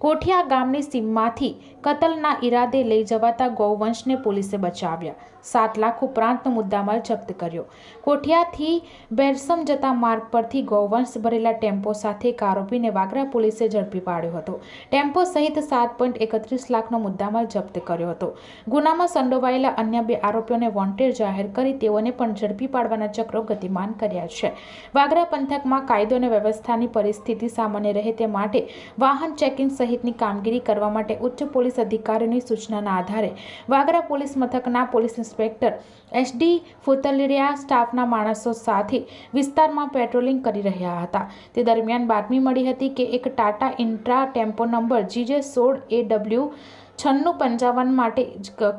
કોઠિયા ગામની સીમમાંથી કતલના ઈરાદે લઈ જવાતા ગૌવંશને પોલીસે બચાવ્યા. સાત લાખ ઉપરાંતનો મુદ્દામાલ જપ્ત કર્યો. કોઠિયાથી બેરસમ જતા માર્ગ પરથી ગૌવંશ ભરેલા ટેમ્પો સાથે એક આરોપીને વાગરા પોલીસે ઝડપી પાડ્યો હતો. ટેમ્પો સહિત સાત પોઈન્ટ એકત્રીસ લાખનો મુદ્દામાલ જપ્ત કર્યો હતો. ગુનામાં સંડોવાયેલા અન્ય બે આરોપીઓને વોન્ટેડ જાહેર કરી તેઓને પણ ઝડપી પાડવાના ચક્રો ગતિમાન કર્યા છે. વાગરા પંથકમાં કાયદો અને વ્યવસ્થાની પરિસ્થિતિ સામાન્ય રહે તે માટે વાહન ચેકિંગ સહિતની કામગીરી કરવા માટે ઉચ્ચ પોલીસ અધિકારીઓની સૂચનાના આધારે વાગરા પોલીસ મથકના પોલીસ ઇન્સ્પેક્ટર એસડી ફોતલરિયા સ્ટાફના માણસો સાથે વિસ્તારમાં પેટ્રોલિંગ કરી રહ્યા હતા. તે દરમિયાન બાતમી મળી હતી કે એક Tata intra tempo number GJ સોળ એ ડબલ્યુ છન્નું પંચાવન માટે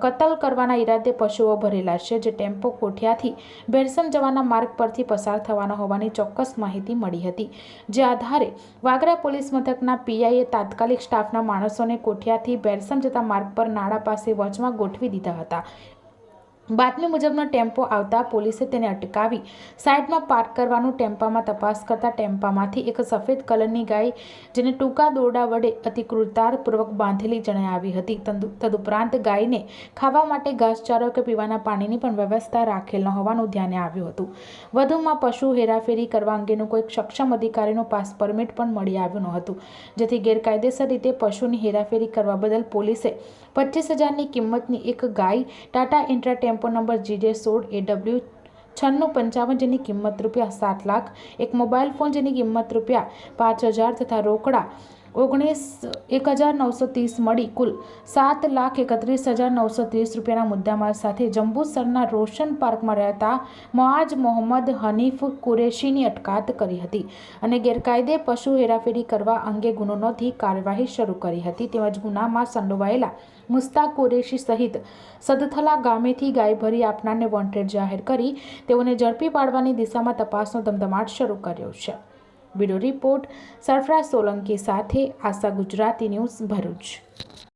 કતલ કરવાના ઈરાદે પશુઓ ભરેલા છે, જે ટેમ્પો કોઠિયાથી બેરસમ જવાના માર્ગ પરથી પસાર થવાનો હોવાની ચોક્કસ માહિતી મળી હતી. જે આધારે વાગરા પોલીસ મથકના પીઆઈએ તાત્કાલિક સ્ટાફના માણસોને કોઠિયાથી બેરસમ જતા માર્ગ પર નાળા પાસે વોચમાં ગોઠવી દીધા હતા. બાતમી મુજબનો ટેમ્પો આવતા પોલીસે તેને અટકાવી સાઈડમાં પાર્ક કરવાનું ટેમ્પામાં તપાસ કરતા ટેમ્પામાંથી એક સફેદ કલરની ગાય, જેને ટૂંકા દોરડા વડે અતિક્રતારપૂર્વક બાંધેલી જણાઈ આવી હતી. તદુ- તદુપરાંત ગાયને ખાવા માટે ઘાસચારો કે પીવાના પાણીની પણ વ્યવસ્થા રાખેલ ન હોવાનું ધ્યાને આવ્યું હતું. વધુમાં પશુ હેરાફેરી કરવા અંગેનું કોઈ સક્ષમ અધિકારીનું પાસ પરમિટ પણ મળી આવ્યું ન હતું, જેથી ગેરકાયદેસર રીતે પશુની હેરાફેરી કરવા બદલ પોલીસે પચીસ હજારની કિંમતની એક ગાય Tata intra tempo number GJ સોળ એ ડબલ્યુ છન્નું પંચાવન જેની કિંમત રૂપિયા સાત લાખ, એક મોબાઈલ ફોન જેની કિંમત રૂપિયા પાંચ હજાર તથા રોકડા ઓગણીસ એક હજાર નવસો ત્રીસ મળી કુલ સાત લાખ એકત્રીસ હજાર નવસો ત્રીસ રૂપિયાના મુદ્દામાલ સાથે જંબુસરના રોશન પાર્કમાં રહેતા મોઆજ મોહમ્મદ હનીફ કુરેશીની અટકાત કરી હતી અને ગેરકાયદે પશુ હેરાફેરી કરવા અંગે ગુનો નોંધી કાર્યવાહી શરૂ કરી હતી. તેમજ ગુનામાં સંડોવાયેલા મુસ્તાક કુરેશી સહિત સદથલા ગામેથી ગાય ભરી આપનારને વોન્ટેડ જાહેર કરી તેઓને ઝડપી પાડવાની દિશામાં તપાસનો ધમધમાટ શરૂ કર્યો છે. બ્યુરો રિપોર્ટ સરફરાજ સોલંકી સાથે આશા ગુજરાતી ન્યૂઝ ભરૂચ.